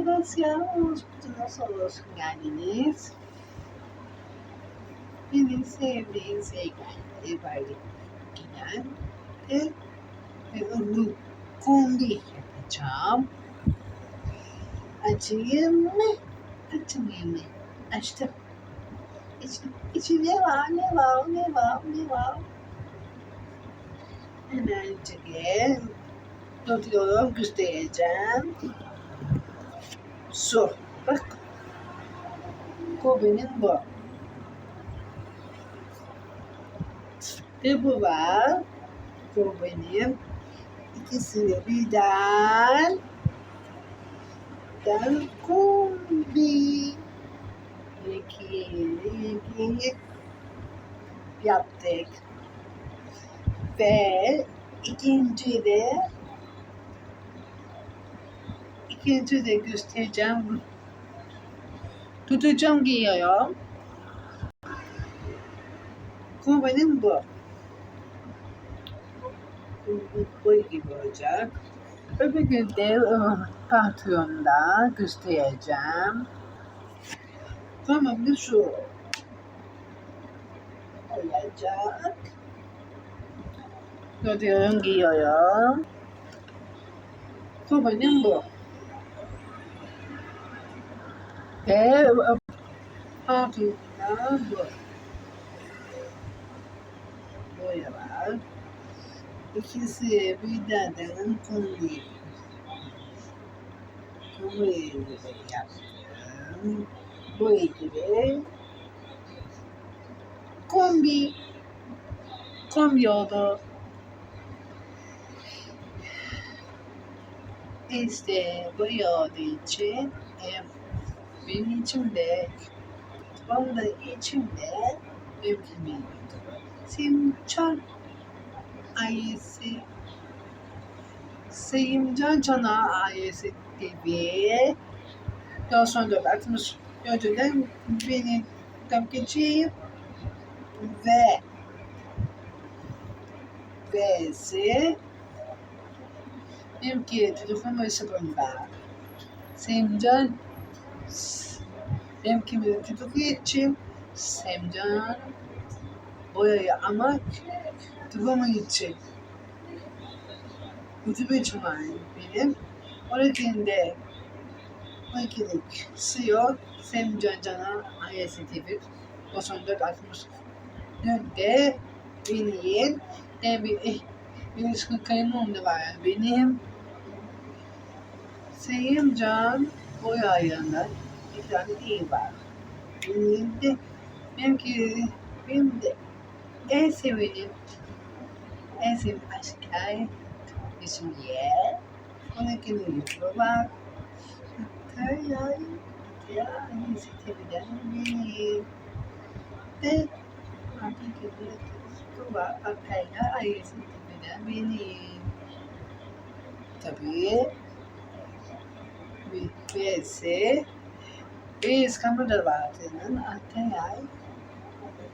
Arkadaşlar, nasıl olsun geldiniz? Beni sevdiğin sevgileri böyle giden ve, ve onu kombi yapacağım. Açayım mı? Açmayayım mı? Açtım. İç, içi ne var, ne var, ne var, ne var? Hemen çekeyim. Tutuyorum, göstereceğim. Su. Bak. Bu bu. Ve bu var. Bu benim. İkisini birden. Ben kombi. İki yaptık. Ve ikinci de ikinci de göstereceğim. Tutacağım giyiyorum. Bu benim bu. Bu, bu gibi olacak. Öbür gün de e, Patreon'da göstereceğim. Tamam da şu olacak. Tutuyorum giyiyorum. Bu benim bu. Ve Patreon'da bu. Böyle var. İkisi kombi. Kombi gibi yaptım. Bu gibi. Kombi. Kombi oldu. İşte bu olduğu için e, benim içimde, bana içimde mümkün Simcan ailesi Sayımcan Cana ailesi gibi daha sonra da 60 önceden beni kapgeçeyim ve V'si benimki telefon hesabımda Semcan benimki bir tutuk için Semcan boyayı ama tutumu için. İçin var benim. Oradakinde makinik CEO Semcan Can'a ISTV 94 60 dönde benim. De bir eh, sıkıntı kayımım da var benim. Sayın Can boy ayağında bir tane iyi var. Benim de benimki benim de en sevdiğim en sevdiğim aşklar bizim yer. Onunkini yapıyorlar. Hatta ya annesi tepeden benim. Ve artık yapıyorlar. var. Akayla ailesi tepeden benim. Tabii vs biz Kamudavat'ın Atayay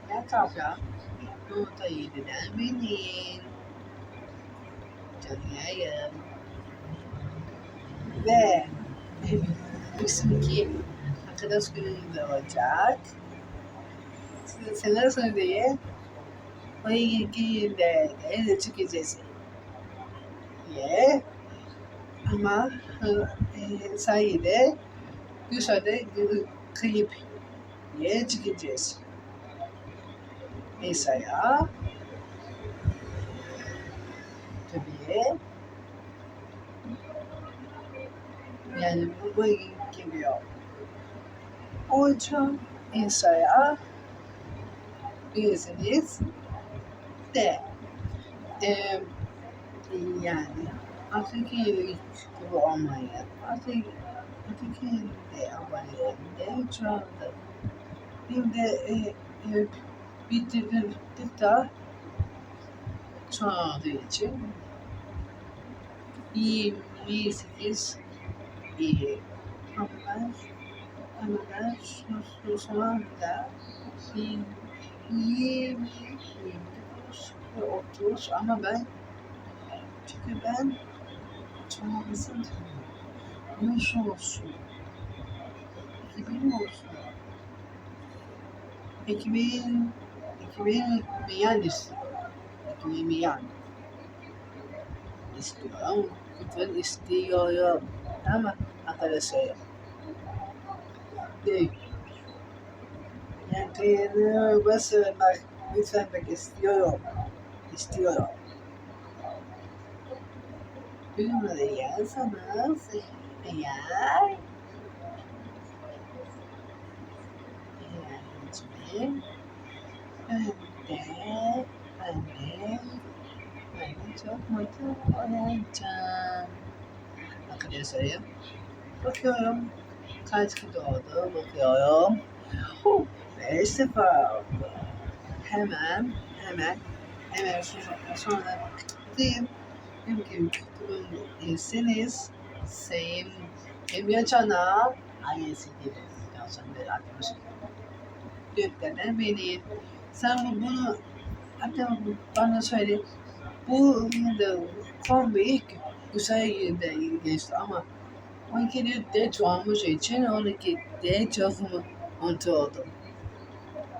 Yakavra Nota 7'den benim. Canıyayım ve bizimki arkadaş gününde olacak. Seneler sonra diye o ilgili de çıkacağız. Diye ama sayede dışarıda kayıp diye çıkacağız. Mesela tabii. Yani bu, geliyor. Hocam insaya bilirsiniz. De. E, yani Artık gibi olmayı, artık artık de aboneliğinde şu anda bir de e, e, bitirdik de çoğaldığı için iyi, iyisiniz, iyi. Ama ben, ama ben şu, şu, şu anda iyi, iyi, iyi, ve otuz ama ben çünkü ben çoğalmasın diyorum. Yaş olsun. 2000 olsun. 2000 2000 milyon istiyor. 2000 milyon istiyorum. Lütfen istiyorum. Tamam arkadaşlar. Değil. Yani teyini basın bak. Lütfen bak istiyorum. İstiyorum. De yazsanız eğer öğrencim ben de anne ben çok mutlu olacağım. Arkadaşlarım bakıyorum kaç kilo oldu bakıyorum. Huh, Beş sıfır. Hemen hemen hemen sonra, sonra diyeyim. Mümkün tutulabilirsiniz. Sayın Emre Çana ailesi gibi. Yazan bir arkadaşım. Gökdelen beni. Sen bu, bunu hatta bana söyle. Bu kombi ilk güzel de geçti ama 12 de çoğalmış için 12 de çok mutlu oldum.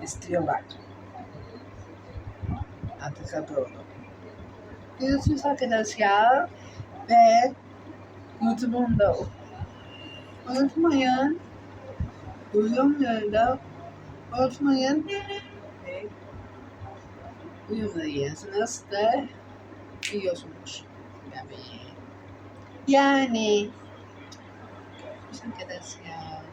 İstiyorlar. Kabul oldum. Görüşürüz arkadaşlar. Ve YouTube'umda unutmayın. Uyumlarda unutmayın. Ve uyumlayasınız da yiyorsunuz. Yani. Yani. Arkadaşlar.